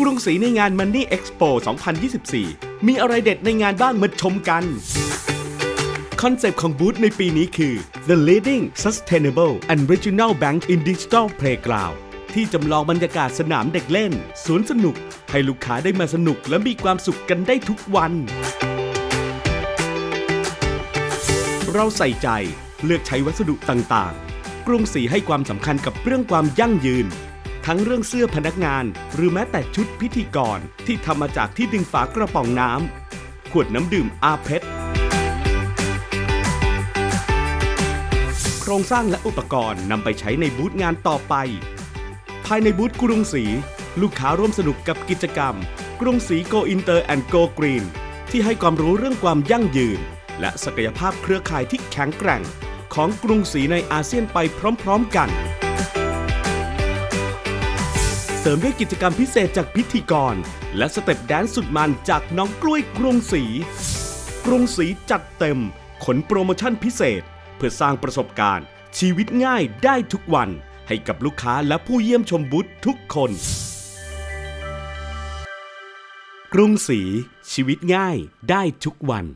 กรุงศรีในงาน Money Expo 2024 มีอะไรเด็ดในงานบ้างมาชมกัน คอนเซปต์ของบูธในปีนี้คือ The Leading Sustainable and Regional Bank in Digital Playground ที่จำลองบรรยากาศสนามเด็กเล่น สวนสนุก ให้ลูกค้าได้มาสนุกและมีความสุขกันได้ทุกวัน เราใส่ใจเลือกใช้วัสดุต่างๆ กรุงศรีให้ความสำคัญกับเรื่องความยั่งยืน ทั้งเรื่องเสื้อพนักงาน หรือแม้แต่ชุดพิธีกรที่ทำมาจากที่ดึงฝากระป๋องน้ำขวดน้ำดื่มอาเพชรโครงสร้างและอุปกรณ์นำไปใช้ในบูธงานต่อไป ภายในบูธกรุงศรีลูกค้าร่วมสนุกกับกิจกรรม กรุงศรีโกอินเตอร์แอนด์โกกรีนที่ให้ความรู้เรื่องความยั่งยืน และศักยภาพเครือข่ายที่แข็งแกร่ง ของกรุงศรีในอาเซียนไปพร้อมๆกัน เสริมด้วยกิจกรรมพิเศษจากพิธีกร และสเต็ปแดนซ์สุดมันจากน้องกล้วยกรุงศรีกรุงศรีจัดเต็ม ขนโปรโมชั่นพิเศษ เพื่อสร้างประสบการณ์ ชีวิตง่ายได้ทุกวัน ให้กับลูกค้าและผู้เยี่ยมชมบูธทุกคน กรุงศรีชีวิตง่ายได้ทุกวัน